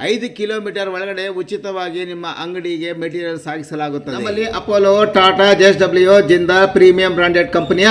ಐದು ಕಿಲೋಮೀಟರ್ ಒಳಗಡೆ ಉಚಿತವಾಗಿ ನಿಮ್ಮ ಅಂಗಡಿಗೆ ಮೆಟೀರಿಯಲ್ ಸಾಗಿಸಲಾಗುತ್ತದೆ. ನಮ್ಮಲ್ಲಿ Apollo Tata J S W Jindal premium branded ಕಂಪನಿಯ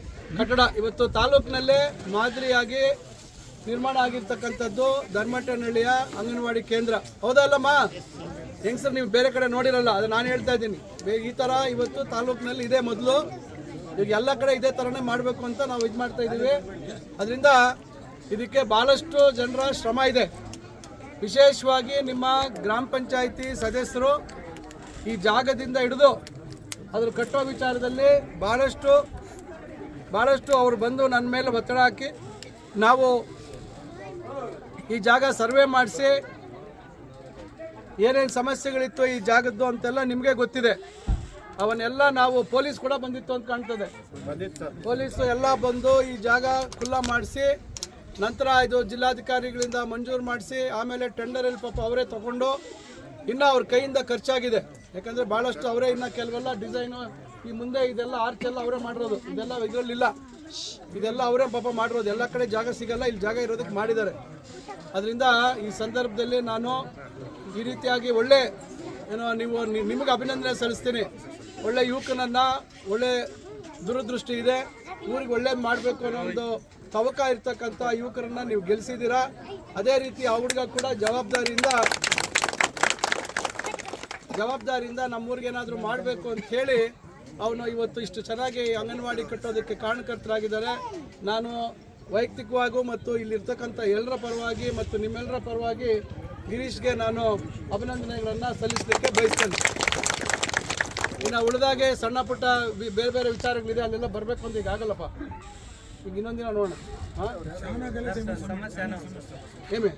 ಕಟ್ಟಡ ಇವತ್ತು ತಾಲೂಕಿನಲ್ಲೇ ಮಾದರಿಯಾಗಿ ನಿರ್ಮಾಣ ಆಗಿರ್ತಕ್ಕಂಥದ್ದು ಧರ್ಮಟ್ಟನಹಳ್ಳಿಯ ಅಂಗನವಾಡಿ ಕೇಂದ್ರ. ಹೌದಲ್ಲಮ್ಮ ಹೆಂಗಸರ್ ನೀವು ಬೇರೆ ಕಡೆ ನೋಡಿರಲ್ಲ, ಅದು ನಾನು ಹೇಳ್ತಾ ಇದ್ದೀನಿ. ಈ ಥರ ಇವತ್ತು ತಾಲೂಕಿನಲ್ಲಿ ಇದೆ ಮೊದಲು. ಈಗ ಎಲ್ಲ ಕಡೆ ಇದೇ ಥರನೇ ಮಾಡಬೇಕು ಅಂತ ನಾವು ಇದು ಮಾಡ್ತಾ ಇದ್ದೀವಿ. ಅದರಿಂದ ಇದಕ್ಕೆ ಭಾಳಷ್ಟು ಜನರ ಶ್ರಮ ಇದೆ. ವಿಶೇಷವಾಗಿ ನಿಮ್ಮ ಗ್ರಾಮ ಪಂಚಾಯಿತಿ ಸದಸ್ಯರು ಈ ಜಾಗದಿಂದ ಹಿಡಿದು ಅದ್ರ ಕಟ್ಟೋ ವಿಚಾರದಲ್ಲಿ ಭಾಳಷ್ಟು ಭಾಳಷ್ಟು ಅವರು ಬಂದು ನನ್ನ ಮೇಲೆ ಒತ್ತಡ ಹಾಕಿ ನಾವು ಈ ಜಾಗ ಸರ್ವೆ ಮಾಡಿಸಿ ಏನೇನು ಸಮಸ್ಯೆಗಳಿತ್ತು ಈ ಜಾಗದ್ದು ಅಂತೆಲ್ಲ ನಿಮಗೆ ಗೊತ್ತಿದೆ. ಅವನ್ನೆಲ್ಲ ನಾವು ಪೊಲೀಸ್ ಕೂಡ ಬಂದಿತ್ತು ಅಂತ ಕಾಣ್ತದೆ. ಪೊಲೀಸು ಎಲ್ಲ ಬಂದು ಈ ಜಾಗ ಖುಲ್ಲಾ ಮಾಡಿಸಿ ನಂತರ ಇದು ಜಿಲ್ಲಾಧಿಕಾರಿಗಳಿಂದ ಮಂಜೂರು ಮಾಡಿಸಿ ಆಮೇಲೆ ಟೆಂಡರಲ್ಲಿ ಪಾಪ ಅವರೇ ತಗೊಂಡು ಇನ್ನೂ ಅವ್ರ ಕೈಯಿಂದ ಖರ್ಚಾಗಿದೆ. ಯಾಕಂದರೆ ಭಾಳಷ್ಟು ಅವರೇ ಇನ್ನು ಕೆಲವೆಲ್ಲ ಡಿಸೈನು, ಈ ಮುಂದೆ ಇದೆಲ್ಲ ಆರ್ಚ್ ಎಲ್ಲ ಅವರೇ ಮಾಡಿರೋದು. ಇದೆಲ್ಲ ಇದರಲ್ಲಿಲ್ಲ ಇದೆಲ್ಲ ಅವರೇ ಪಾಪ ಮಾಡಿರೋದು. ಎಲ್ಲ ಕಡೆ ಜಾಗ ಸಿಗಲ್ಲ, ಇಲ್ಲಿ ಜಾಗ ಇರೋದಕ್ಕೆ ಮಾಡಿದ್ದಾರೆ. ಅದರಿಂದ ಈ ಸಂದರ್ಭದಲ್ಲಿ ನಾನು ಈ ರೀತಿಯಾಗಿ ಒಳ್ಳೆ, ಏನೋ, ನೀವು, ನಿಮಗೆ ಅಭಿನಂದನೆ ಸಲ್ಲಿಸ್ತೀನಿ. ಒಳ್ಳೆ ಯುವಕನನ್ನ, ಒಳ್ಳೆ ದೂರದೃಷ್ಟಿ ಇದೆ. ಊರಿಗೆ ಒಳ್ಳೇದು ಮಾಡಬೇಕು ಅನ್ನೋ ಒಂದು ತವಕ ಇರ್ತಕ್ಕಂಥ ಯುವಕರನ್ನ ನೀವು ಗೆಲ್ಲಿಸಿದ್ದೀರಾ ಅದೇ ರೀತಿ ಆ ಹುಡುಗ ಕೂಡ ಜವಾಬ್ದಾರಿಯಿಂದ ಜವಾಬ್ದಾರಿಯಿಂದ ನಮ್ಮೂರಿಗೆ ಏನಾದರೂ ಮಾಡಬೇಕು ಅಂತ ಹೇಳಿ ಅವನು ಇವತ್ತು ಇಷ್ಟು ಚೆನ್ನಾಗಿ ಅಂಗನವಾಡಿ ಕಟ್ಟೋದಕ್ಕೆ ಕಾರಣಕರ್ತರಾಗಿದ್ದಾರೆ. ನಾನು ವೈಯಕ್ತಿಕವಾಗೂ ಮತ್ತು ಇಲ್ಲಿರ್ತಕ್ಕಂಥ ಎಲ್ಲರ ಪರವಾಗಿ ಮತ್ತು ನಿಮ್ಮೆಲ್ಲರ ಪರವಾಗಿ ಗಿರೀಶ್ಗೆ ನಾನು ಅಭಿನಂದನೆಗಳನ್ನು ಸಲ್ಲಿಸಲಿಕ್ಕೆ ಬಯಸ್ತೇನೆ. ಇನ್ನು ಉಳಿದಾಗೆ ಸಣ್ಣ ಪುಟ್ಟ ಬೇರೆ ಬೇರೆ ವಿಚಾರಗಳಿದೆ ಅಲ್ಲೆಲ್ಲ ಬರಬೇಕು ಅಂತ ಈಗ ಆಗಲ್ಲಪ್ಪ ಈಗ ಇನ್ನೊಂದಿನ ನೋಡೋಣ. ಹಾಂ? ಏಮೇ?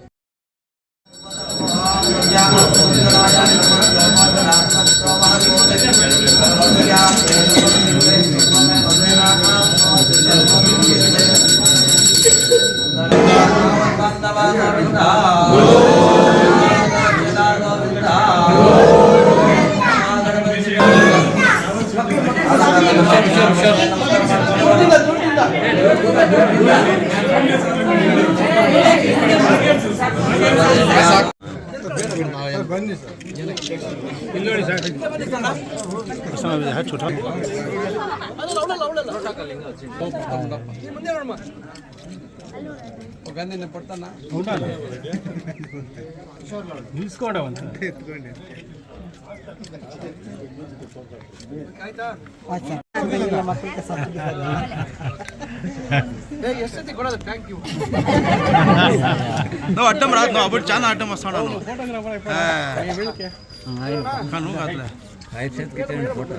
ಅದಲ್ಲ ಅವಳಲ್ಲ ಅವಳಲ್ಲ ನೀ ಮುಂದೆ ನೋಡಮ್ಮ ಗಾಂಧಿನ ಪಡ್ತಾನ ಆಯ್ತಾ ಏ, ನಾವು ಅಡ್ಡ ಮಾಡಾದ ನಾವು ಅಬಿಟ್ಟು ಚಾನ ಅಡ್ಡ ಮಸ್ತಾಡ ನೋಗಾದ್ಲ ಆಯ್ತು ಫೋಟೋ